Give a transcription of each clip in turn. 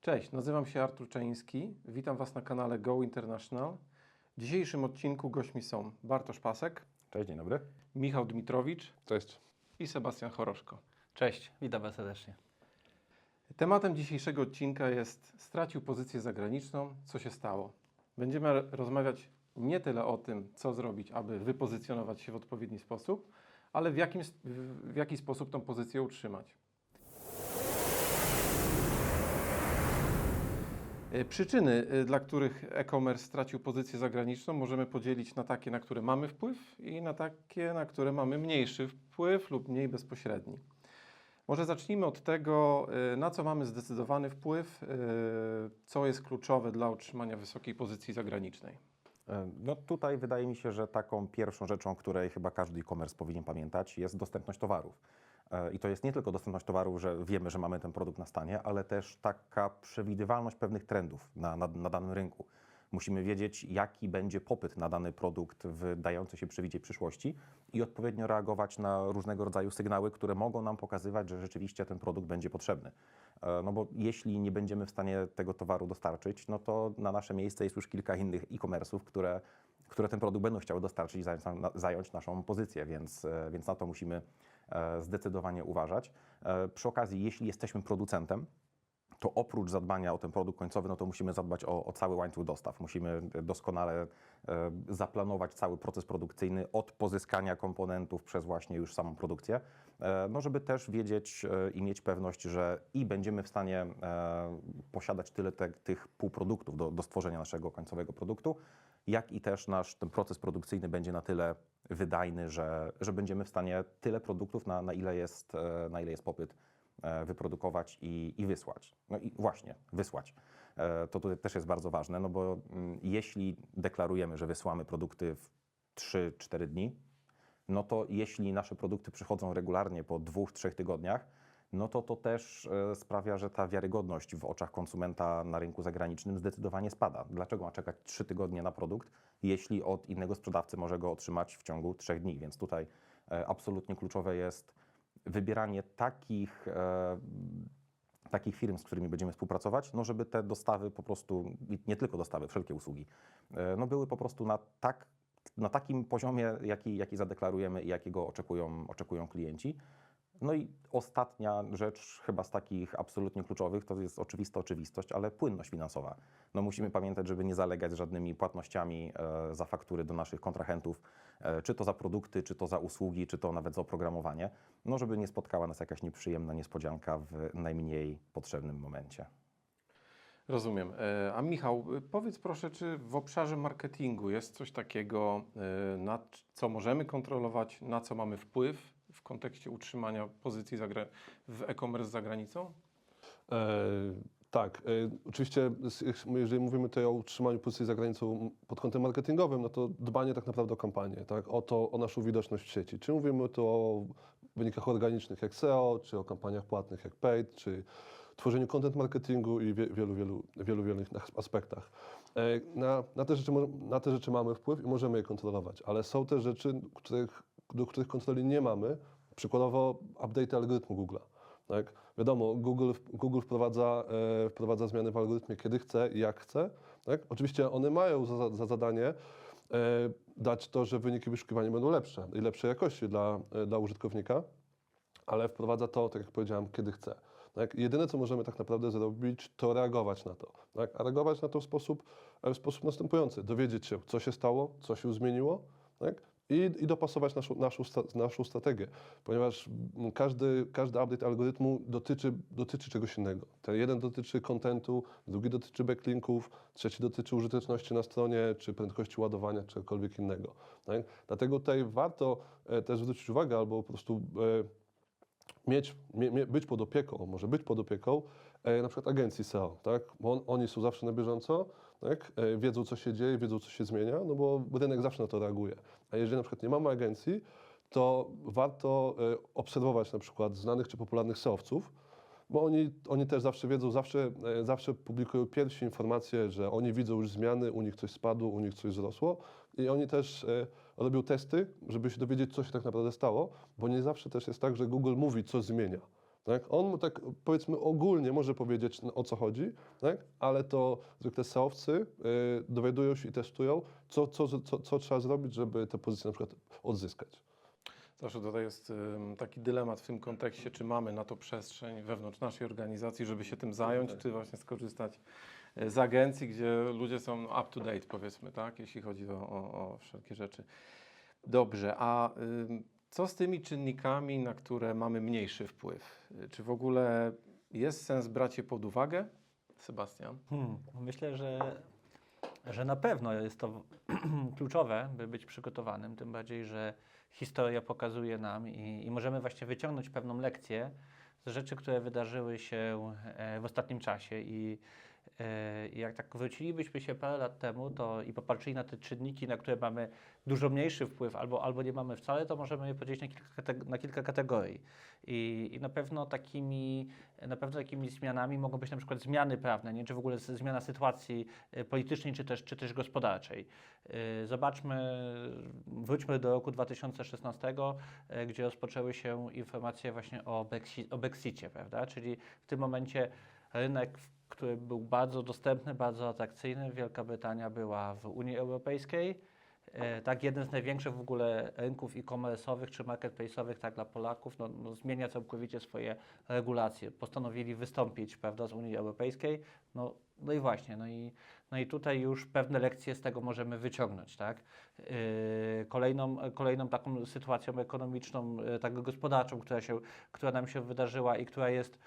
Cześć, nazywam się Artur Czański. Witam Was na kanale Go International. W dzisiejszym odcinku gośćmi są Bartosz Pasek, Cześć, dzień dobry. Michał Dmitrowicz Cześć. i Sebastian Choroszko. Cześć, witam Was serdecznie. Tematem dzisiejszego odcinka jest stracił pozycję zagraniczną, co się stało. Będziemy rozmawiać nie tyle o tym, co zrobić, aby wypozycjonować się w odpowiedni sposób, ale w, jakim, w jaki sposób tą pozycję utrzymać. Przyczyny, e, dla których e-commerce stracił pozycję zagraniczną, możemy podzielić na takie, na które mamy wpływ i na takie, na które mamy mniejszy wpływ lub mniej bezpośredni. Może zacznijmy od tego, y, na co mamy zdecydowany wpływ, co jest kluczowe dla utrzymania wysokiej pozycji zagranicznej. E, No tutaj wydaje mi się, że taką pierwszą rzeczą, której chyba każdy e-commerce powinien pamiętać, jest dostępność towarów. E, I to jest nie tylko dostępność towarów, że wiemy, że mamy ten produkt na stanie, ale też taka przewidywalność pewnych trendów na, na, na danym rynku. Musimy wiedzieć, jaki będzie popyt na dany produkt w dający się przewidzieć przyszłości i odpowiednio reagować na różnego rodzaju sygnały, które mogą nam pokazywać, że rzeczywiście ten produkt będzie potrzebny. E, No bo jeśli nie będziemy w stanie tego towaru dostarczyć, no to na nasze miejsce jest już kilka innych e-commerce'ów, które, które ten produkt będą chciały dostarczyć i zająć, zająć naszą pozycję, więc, e, więc na to musimy e, zdecydowanie uważać. Przy okazji, jeśli jesteśmy producentem, to oprócz zadbania o ten produkt końcowy, no to musimy zadbać o, o cały łańcuch dostaw. Musimy doskonale e, zaplanować cały proces produkcyjny od pozyskania komponentów przez właśnie już samą produkcję, e, no żeby też wiedzieć e, i mieć pewność, że i będziemy w stanie e, posiadać tyle te, tych półproduktów do, do stworzenia naszego końcowego produktu, jak i też nasz ten proces produkcyjny będzie na tyle wydajny, że, że będziemy w stanie tyle produktów, na, na, ile, jest, e, na ile jest popyt, e, wyprodukować i, i wysłać. No i właśnie, wysłać. E, To tutaj też jest bardzo ważne, no bo mm, jeśli deklarujemy, że wysyłamy produkty w 3-4 dni, no to jeśli nasze produkty przychodzą regularnie po dwóch, trzech tygodniach, no to to też e, sprawia, że ta wiarygodność w oczach konsumenta na rynku zagranicznym zdecydowanie spada. Dlaczego ma czekać trzy tygodnie na produkt, jeśli od innego sprzedawcy może go otrzymać w ciągu trzech dni? Więc tutaj e, absolutnie kluczowe jest wybieranie takich, e, takich firm, z którymi będziemy współpracować, no żeby te dostawy po prostu, nie tylko dostawy, wszelkie usługi, e, no były po prostu na, tak, na takim poziomie, jaki, jaki zadeklarujemy i jakiego oczekują, oczekują klienci. No i ostatnia rzecz, chyba z takich absolutnie kluczowych, to jest oczywista oczywistość, ale płynność finansowa. No musimy pamiętać, żeby nie zalegać żadnymi płatnościami e, za faktury do naszych kontrahentów, e, czy to za produkty, czy to za usługi, czy to nawet za oprogramowanie, no żeby nie spotkała nas jakaś nieprzyjemna niespodzianka w najmniej potrzebnym momencie. Rozumiem. E, A Michał, powiedz proszę, czy w obszarze marketingu jest coś takiego, na co możemy kontrolować, na co mamy wpływ w kontekście utrzymania pozycji w e-commerce za granicą? E, tak, e, oczywiście jeżeli mówimy tutaj o utrzymaniu pozycji za granicą pod kątem marketingowym, no to dbanie tak naprawdę o kampanię, tak, o, to, o naszą widoczność w sieci. Czy mówimy tu o wynikach organicznych jak SEO, czy o kampaniach płatnych jak paid, czy tworzeniu content marketingu i wie, wielu, wielu, wielu, wielu aspektach. E, Na, na, te rzeczy, na te rzeczy mamy wpływ i możemy je kontrolować, ale są też rzeczy, których, do których kontroli nie mamy, przykładowo update algorytmu Google'a. Tak? Wiadomo, Google, Google wprowadza, e, wprowadza zmiany w algorytmie, kiedy chce i jak chce. Tak? Oczywiście one mają za, za zadanie e, dać to, że wyniki wyszukiwania będą lepsze i lepszej jakości dla, e, dla użytkownika, ale wprowadza to, tak jak powiedziałem, kiedy chce. Tak? Jedyne, co możemy tak naprawdę zrobić, to reagować na to. Tak? A reagować na to w sposób, e, w sposób następujący. Dowiedzieć się, co się stało, co się zmieniło tak? I, i dopasować naszą, naszą, naszą strategię, ponieważ każdy, każdy update algorytmu dotyczy, dotyczy czegoś innego. Ten jeden dotyczy kontentu, drugi dotyczy backlinków, trzeci dotyczy użyteczności na stronie, czy prędkości ładowania, czy czegokolwiek innego. Tak? Dlatego tutaj warto e, też zwrócić uwagę albo po prostu e, mieć, mie, mie, być pod opieką, może być pod opieką e, na przykład agencji SEO, tak? Bo on, oni są zawsze na bieżąco, tak? E, wiedzą co się dzieje, wiedzą co się zmienia, no bo rynek zawsze na to reaguje. A jeżeli na przykład nie mamy agencji, to warto e, obserwować na przykład znanych czy popularnych SEOwców, bo oni, oni też zawsze wiedzą, zawsze, e, zawsze publikują pierwsze informacje, że oni widzą już zmiany, u nich coś spadło, u nich coś wzrosło i oni też robią testy, żeby się dowiedzieć, co się tak naprawdę stało, bo nie zawsze też jest tak, że Google mówi, co zmienia. Tak? On tak powiedzmy ogólnie może powiedzieć no, o co chodzi, tak? ale to zwykle seowcy y, dowiadują się i testują, co, co, co, co trzeba zrobić, żeby te pozycje na przykład odzyskać. Zawsze tutaj jest taki dylemat w tym kontekście, czy mamy na to przestrzeń wewnątrz naszej organizacji, żeby się tym zająć, czy właśnie skorzystać e, z agencji, gdzie ludzie są up to date, powiedzmy, tak, jeśli chodzi o, o, o wszelkie rzeczy. Dobrze, a co z tymi czynnikami, na które mamy mniejszy wpływ? Czy w ogóle jest sens brać je pod uwagę? Sebastian? Hmm. Myślę, że, że na pewno jest to kluczowe, by być przygotowanym, tym bardziej, że historia pokazuje nam i, i możemy właśnie wyciągnąć pewną lekcję z rzeczy, które wydarzyły się e, w ostatnim czasie i jak tak wrócilibyśmy się parę lat temu to i popatrzyli na te czynniki, na które mamy dużo mniejszy wpływ albo, albo nie mamy wcale, to możemy je podzielić na kilka, na kilka kategorii. I, I na pewno takimi na pewno takimi zmianami mogą być na przykład zmiany prawne, nie? czy w ogóle zmiana sytuacji e, politycznej, czy też, czy też gospodarczej. E, Zobaczmy, wróćmy do roku 2016, e, gdzie rozpoczęły się informacje właśnie o, Brexi- o Brexicie, prawda? Czyli w tym momencie rynek, który był bardzo dostępny, bardzo atrakcyjny, Wielka Brytania była w Unii Europejskiej, E, tak, jeden z największych w ogóle rynków e-commerce'owych czy marketplace'owych tak dla Polaków no, no, zmienia całkowicie swoje regulacje. Postanowili wystąpić prawda, z Unii Europejskiej. No, no i właśnie, no i, no i tutaj już pewne lekcje z tego możemy wyciągnąć. Tak? Yy, kolejną, kolejną taką sytuacją ekonomiczną, yy, tak gospodarczą, która, się, która nam się wydarzyła i która jest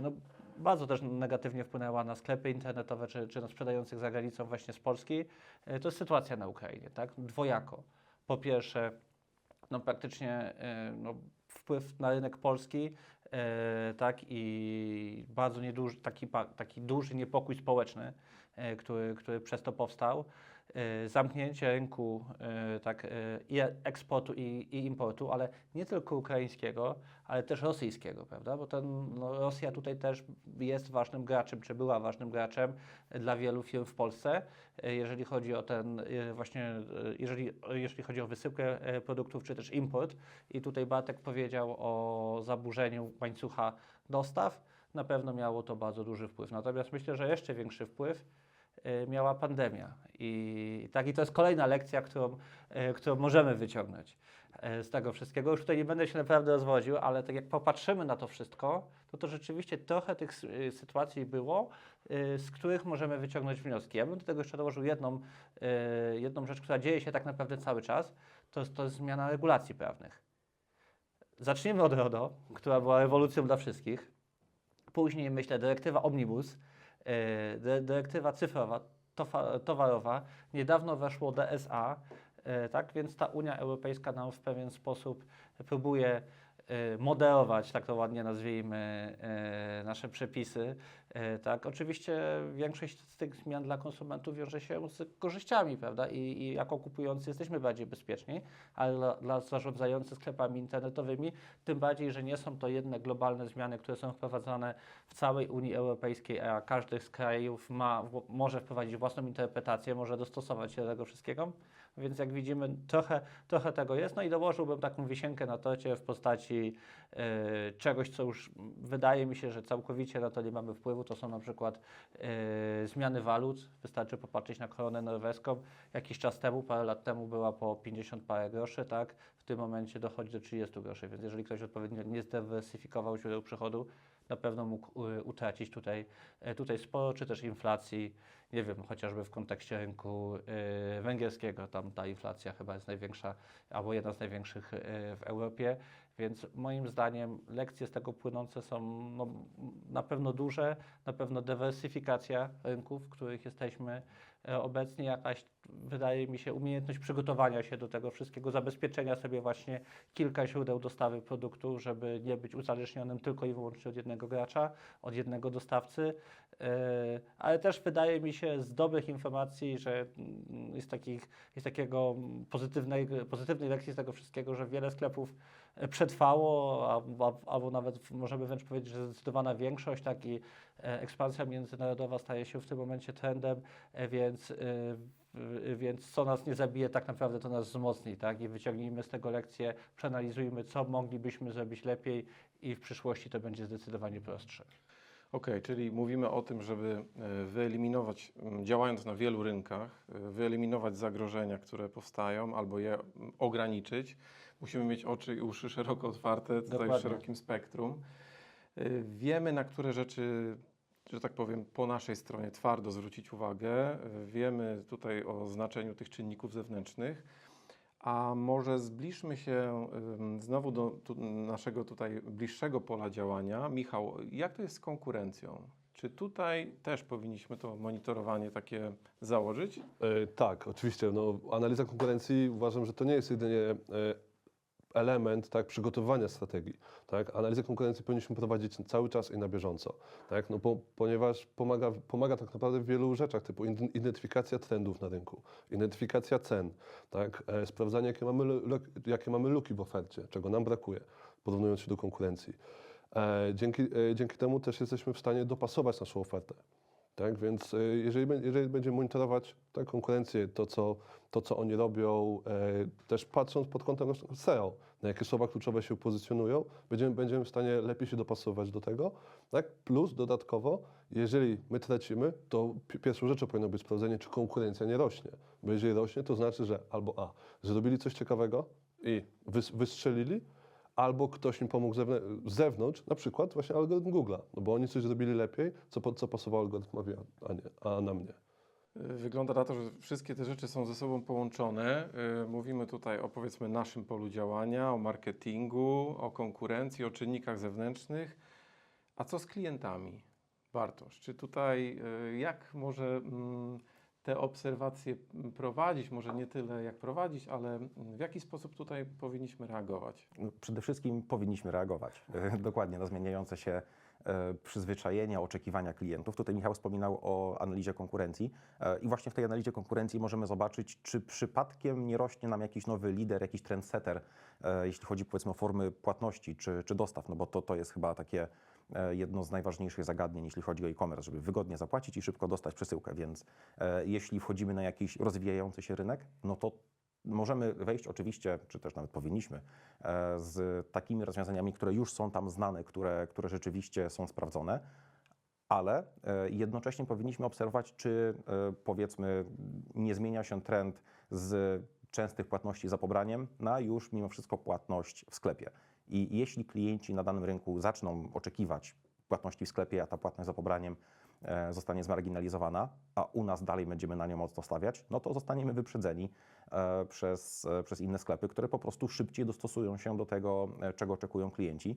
no, bardzo też negatywnie wpłynęła na sklepy internetowe czy, czy na sprzedających za granicą właśnie z Polski, e, to jest sytuacja na Ukrainie, tak? Dwojako. Po pierwsze, no praktycznie e, no, wpływ na rynek polski, e, tak, i bardzo nieduży, taki, taki duży niepokój społeczny, który, który przez to powstał. E, Zamknięcie rynku e, tak, e, i eksportu i, i importu, ale nie tylko ukraińskiego, ale też rosyjskiego, prawda? Bo ten, no, Rosja tutaj też jest ważnym graczem, czy była ważnym graczem dla wielu firm w Polsce, jeżeli chodzi o ten właśnie, jeżeli, jeżeli chodzi o wysyłkę produktów, czy też import. I tutaj Bartek powiedział o zaburzeniu łańcucha dostaw. Na pewno miało to bardzo duży wpływ. Natomiast myślę, że jeszcze większy wpływ miała pandemia. I, tak, i to jest kolejna lekcja, którą, e, którą możemy wyciągnąć e, z tego wszystkiego. Już tutaj nie będę się naprawdę rozwodził, ale tak jak popatrzymy na to wszystko, to to rzeczywiście trochę tych sytuacji było, z których możemy wyciągnąć wnioski. Ja bym do tego jeszcze dołożył jedną, jedną rzecz, która dzieje się tak naprawdę cały czas, to jest, to jest zmiana regulacji prawnych. Zacznijmy od RODO, która była rewolucją dla wszystkich. Później, myślę, dyrektywa Omnibus, dyrektywa cyfrowa, towarowa. Niedawno weszło DSA, y, tak więc ta Unia Europejska nam w pewien sposób próbuje moderować, tak to ładnie nazwijmy, y, nasze przepisy. y, Tak, oczywiście większość z tych zmian dla konsumentów wiąże się z korzyściami, prawda? I, i jako kupujący jesteśmy bardziej bezpieczni, ale dla, dla zarządzających sklepami internetowymi, tym bardziej, że nie są to jedne globalne zmiany, które są wprowadzane w całej Unii Europejskiej, a każdy z krajów ma, może wprowadzić własną interpretację, może dostosować się do tego wszystkiego. Więc jak widzimy, trochę, trochę tego jest. No i dołożyłbym taką wisienkę na torcie w postaci e, czegoś, co już wydaje mi się, że całkowicie na to nie mamy wpływu. To są na przykład e, zmiany walut. Wystarczy popatrzeć na koronę norweską. Jakiś czas temu, parę lat temu była po 50 parę groszy, tak? W tym momencie dochodzi do 30 groszy. Więc jeżeli ktoś odpowiednio nie zdywersyfikował źródeł przychodu, na pewno mógł y, utracić tutaj, e, tutaj sporo, czy też inflacji, nie wiem, chociażby w kontekście rynku y, węgierskiego, tam ta inflacja chyba jest największa, albo jedna z największych y, w Europie, więc moim zdaniem lekcje z tego płynące są no, na pewno duże, na pewno dywersyfikacja rynków, w których jesteśmy e, obecnie, jakaś, wydaje mi się, umiejętność przygotowania się do tego wszystkiego, zabezpieczenia sobie właśnie kilka źródeł dostawy produktu, żeby nie być uzależnionym tylko i wyłącznie od jednego gracza, od jednego dostawcy. E, Ale też wydaje mi się z dobrych informacji, że mm, jest, takich, jest takiego pozytywnej, pozytywnej lekcji z tego wszystkiego, że wiele sklepów przetrwało, albo nawet możemy wręcz powiedzieć, że zdecydowana większość, tak i e, ekspansja międzynarodowa staje się w tym momencie trendem, e, więc, e, więc co nas nie zabije, tak naprawdę to nas wzmocni, tak? I wyciągnijmy z tego lekcję, przeanalizujmy, co moglibyśmy zrobić lepiej i w przyszłości to będzie zdecydowanie prostsze. Okej, czyli mówimy o tym, żeby wyeliminować, działając na wielu rynkach, wyeliminować zagrożenia, które powstają, albo je ograniczyć. Musimy mieć oczy i uszy szeroko otwarte, tutaj Dokładnie. w szerokim spektrum. E, Wiemy, na które rzeczy, że tak powiem, po naszej stronie twardo zwrócić uwagę. E, Wiemy tutaj o znaczeniu tych czynników zewnętrznych. A może zbliżmy się znowu do tu, naszego tutaj bliższego pola działania. Michał, jak to jest z konkurencją? Czy tutaj też powinniśmy to monitorowanie takie założyć? E, Tak, oczywiście. No, analiza konkurencji uważam, że to nie jest jedynie element tak, przygotowywania strategii. Tak? Analizę konkurencji powinniśmy prowadzić cały czas i na bieżąco, tak? no, po, ponieważ pomaga, pomaga tak naprawdę w wielu rzeczach, typu identyfikacja trendów na rynku, identyfikacja cen, tak? e, sprawdzanie, jakie mamy, jakie mamy luki w ofercie, czego nam brakuje, porównując się do konkurencji. E, dzięki, e, dzięki temu też jesteśmy w stanie dopasować naszą ofertę. Tak, więc e, jeżeli, jeżeli będziemy monitorować tak, konkurencję, to co, to co oni robią, e, też patrząc pod kątem SEO, na jakie słowa kluczowe się pozycjonują, będziemy, będziemy w stanie lepiej się dopasować do tego. Tak? Plus dodatkowo, jeżeli my tracimy, to pi- pierwszą rzeczą powinno być sprawdzenie, czy konkurencja nie rośnie. Bo jeżeli rośnie, to znaczy, że albo A, zrobili coś ciekawego i wys, wystrzelili, albo ktoś im pomógł z zewnątrz, na przykład właśnie algorytm Google'a, no bo oni coś zrobili lepiej, co, co pasowało algorytmowi, a, nie, a na mnie. Y, Wygląda na to, że wszystkie te rzeczy są ze sobą połączone. Y, Mówimy tutaj o powiedzmy naszym polu działania, o marketingu, o konkurencji, o czynnikach zewnętrznych. A co z klientami? Bartosz, czy tutaj y, jak może mm, te obserwacje mm, prowadzić? Może nie tyle jak prowadzić, ale mm, w jaki sposób tutaj powinniśmy reagować? No, Przede wszystkim powinniśmy reagować dokładnie na zmieniające się e, przyzwyczajenia, oczekiwania klientów. Tutaj Michał wspominał o analizie konkurencji e, i właśnie w tej analizie konkurencji możemy zobaczyć, czy przypadkiem nie rośnie nam jakiś nowy lider, jakiś trendsetter, e, jeśli chodzi powiedzmy o formy płatności czy, czy dostaw, no bo to, to jest chyba takie jedno z najważniejszych zagadnień, jeśli chodzi o e-commerce, żeby wygodnie zapłacić i szybko dostać przesyłkę, więc e, jeśli wchodzimy na jakiś rozwijający się rynek, no to Możemy wejść oczywiście, czy też nawet powinniśmy, e, z takimi rozwiązaniami, które już są tam znane, które, które rzeczywiście są sprawdzone, ale e, jednocześnie powinniśmy obserwować, czy e, powiedzmy nie zmienia się trend z częstych płatności za pobraniem na już mimo wszystko płatność w sklepie. I jeśli klienci na danym rynku zaczną oczekiwać płatności w sklepie, a ta płatność za pobraniem e, zostanie zmarginalizowana, a u nas dalej będziemy na nią mocno stawiać, no to zostaniemy wyprzedzeni e, przez, e, przez inne sklepy, które po prostu szybciej dostosują się do tego, czego oczekują klienci.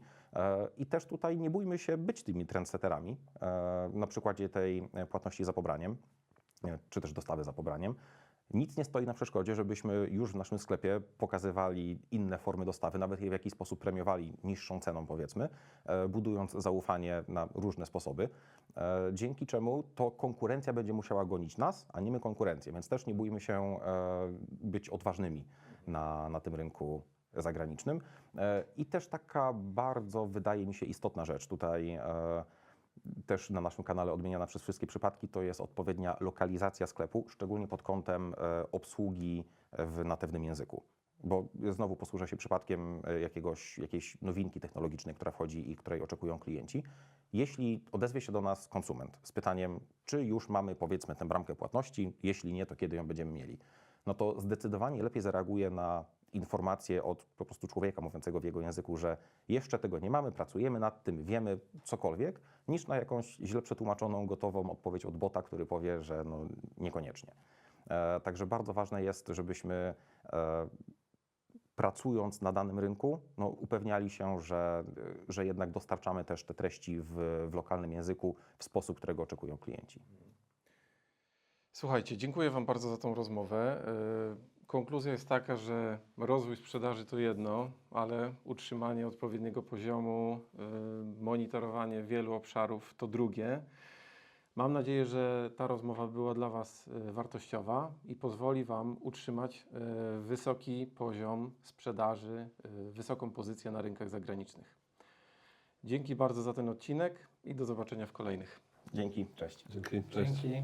I też tutaj nie bójmy się być tymi trendsetterami. Na przykładzie tej płatności za pobraniem, czy też dostawy za pobraniem. Nic nie stoi na przeszkodzie, żebyśmy już w naszym sklepie pokazywali inne formy dostawy, nawet je w jakiś sposób premiowali niższą ceną, powiedzmy, e, budując zaufanie na różne sposoby, e, dzięki czemu to konkurencja będzie musiała gonić nas, a nie my konkurencję. Więc też nie bójmy się e, być odważnymi na, na tym rynku zagranicznym. I też taka bardzo, wydaje mi się, istotna rzecz tutaj. E, też na naszym kanale odmieniana przez wszystkie przypadki, to jest odpowiednia lokalizacja sklepu, szczególnie pod kątem e, obsługi w natywnym języku. Bo znowu posłużę się przypadkiem e, jakiegoś, jakiejś nowinki technologicznej, która wchodzi i której oczekują klienci. Jeśli odezwie się do nas konsument z pytaniem, czy już mamy powiedzmy tę bramkę płatności, jeśli nie, to kiedy ją będziemy mieli, no to zdecydowanie lepiej zareaguje na informację od po prostu człowieka mówiącego w jego języku, że jeszcze tego nie mamy, pracujemy nad tym, wiemy cokolwiek, niż na jakąś źle przetłumaczoną, gotową odpowiedź od bota, który powie, że no, niekoniecznie. E, także bardzo ważne jest, żebyśmy e, pracując na danym rynku, no, upewniali się, że, że jednak dostarczamy też te treści w, w lokalnym języku w sposób, którego oczekują klienci. Słuchajcie, dziękuję Wam bardzo za tą rozmowę. Konkluzja jest taka, że rozwój sprzedaży to jedno, ale utrzymanie odpowiedniego poziomu, e, monitorowanie wielu obszarów to drugie. Mam nadzieję, że ta rozmowa była dla Was e, wartościowa i pozwoli Wam utrzymać e, wysoki poziom sprzedaży, wysoką pozycję na rynkach zagranicznych. Dzięki bardzo za ten odcinek i do zobaczenia w kolejnych. Dzięki, cześć. Dzięki, cześć. Dzięki.